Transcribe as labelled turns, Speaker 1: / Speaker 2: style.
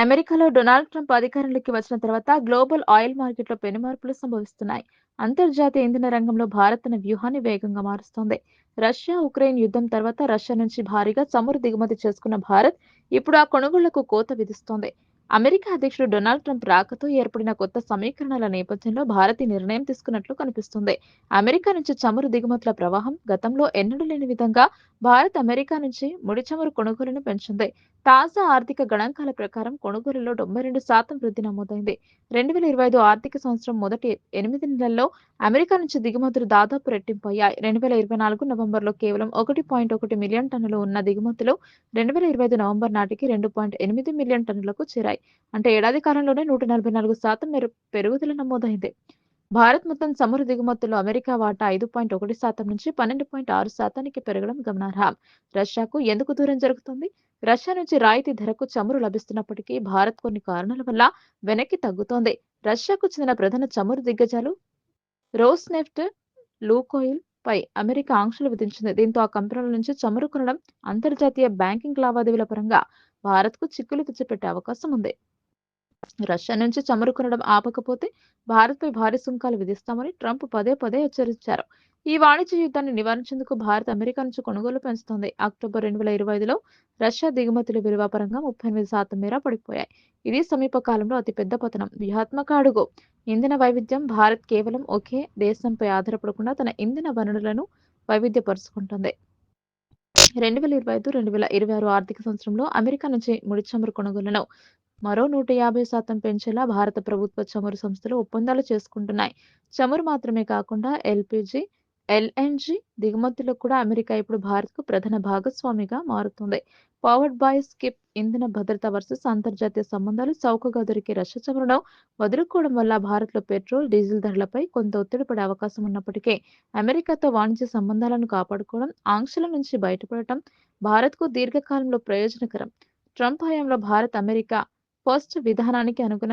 Speaker 1: అమెరికాలో Donald Trump అధికారంలోకి వచ్చిన తర్వాత గ్లోబల్ ఆయిల్ మార్కెట్లో పెనుమార్పులు సంభవిస్తున్నాయి. అంతర్జాతీయ ఇంధన రంగంలో భారత్ తన వ్యూహాన్ని వేగంగా మారుస్తోంది. రష్యా ఉక్రెయిన్ యుద్ధం తర్వాత రష్యా నుంచి భారీగా చమురు దిగుమతి చేసుకున్న భారత్ ఇప్పుడు ఆ కొనుగోళ్ళకు కోత విధిస్తోంది. అమెరికా అధ్యక్షుడు డొనాల్డ్ ట్రంప్ రాకతో ఏర్పడిన కొత్త సమీకరణల నేపథ్యంలో భారత్ నిర్ణయం తీసుకున్నట్లు కనిపిస్తుంది. అమెరికా నుంచి చమురు దిగుమతుల ప్రవాహం గతంలో ఎన్నడూ లేని విధంగా భారత్ అమెరికా నుంచి ముడి చమురు కొనుగోలును పెంచింది. తాజా ఆర్థిక గణాంకాల ప్రకారం కొనుగోలులో డెబ్బై రెండు శాతం వృద్ధి నమోదైంది. రెండు వేల ఇరవై ఐదు ఆర్థిక సంవత్సరం మొదటి ఎనిమిది నెలల్లో అమెరికా నుంచి దిగుమతులు దాదాపు రెట్టింపయ్యాయి. రెండు వేల ఇరవై నాలుగు నవంబర్లో కేవలం ఒకటి పాయింట్ ఒకటి మిలియన్ టన్నులు ఉన్న దిగుమతులు రెండు వేల ఇరవై ఐదు నవంబర్ నాటికి రెండు పాయింట్ ఎనిమిది మిలియన్ టన్నులకు చేరాయి. అంటే ఏడాది కాలంలోనే నూట నలభై నాలుగు శాతం పెరుగుదల నమోదైంది. భారత్ మొత్తం చమురు దిగుమతుల్లో అమెరికా వాటా ఐదు పాయింట్ ఒకటి శాతం నుంచి పన్నెండు పాయింట్ ఆరు శాతానికి పెరగడం గమనార్హం. రష్యాకు ఎందుకు దూరం జరుగుతుంది? రష్యా నుంచి రాయితీ ధరకు చమురు లభిస్తున్నప్పటికీ భారత్ కొన్ని కారణాల వల్ల వెనక్కి తగ్గుతోంది. రష్యాకు చెందిన ప్రధాన చమురు దిగ్గజాలు రోస్ నెఫ్ట్ లూకోయిల్ పై అమెరికా ఆంక్షలు విధించింది. దీంతో ఆ కంపెనీల నుంచి చమురు కొనడం అంతర్జాతీయ బ్యాంకింగ్ లావాదేవీల పరంగా భారత్కు చిక్కులు తెచ్చిపెట్టే అవకాశం ఉంది. రష్యా నుంచి చమురు కొనడం ఆపకపోతే భారత్పై భారీ సుంకాలు విధిస్తామని ట్రంప్ పదే పదే హెచ్చరించారు. ఈ వాణిజ్య యుద్ధాన్ని నివారించేందుకు భారత్ అమెరికా నుంచి కొనుగోలు పెంచుతోంది. అక్టోబర్ రెండు వేల ఇరవై ఐదులో రష్యా దిగుమతుల విలువ పరంగా ముప్పై ఎనిమిది శాతం మేర పడిపోయాయి. ఇది సమీప కాలంలో అతిపెద్ద పతనం. వ్యూహాత్మక అడుగు. ఇంధన వైవిధ్యం భారత్ కేవలం ఒకే దేశంపై ఆధారపడకుండా తన ఇంధన వనరులను వైవిధ్యపరుచుకుంటుంది. రెండు వేల ఇరవై ఐదు రెండు వేల ఇరవై ఆరు ఆర్థిక సంవత్సరంలో అమెరికా నుంచి ముడి చమురు కొనుగోలును మరో నూట యాభై శాతం పెంచేలా భారత ప్రభుత్వ చమురు సంస్థలు ఒప్పందాలు చేసుకుంటున్నాయి. చమురు మాత్రమే కాకుండా ఎల్పిజి ఎల్ఎన్జి దిగుమతులకు కూడా అమెరికా ఇప్పుడు భారత్కు ప్రధాన భాగస్వామిగా మారుతుంది. పవర్డ్ బై స్కిప్ ఇంధన భద్రత వర్సెస్ అంతర్జాతీయ సంబంధాలు చౌకగా దొరికే రష్యా చమురును వదులుకోవడం వల్ల భారత్లో పెట్రోల్ డీజిల్ ధరలపై కొంత ఒత్తిడి పడే అవకాశం ఉన్నప్పటికీ అమెరికాతో వాణిజ్య సంబంధాలను కాపాడుకోవడం ఆంక్షల నుంచి బయటపడటం భారత్కు దీర్ఘకాలంలో ప్రయోజనకరం. ట్రంప్ హయాంలో భారత్ అమెరికా ఫస్ట్ విధానానికి అనుగుణంగా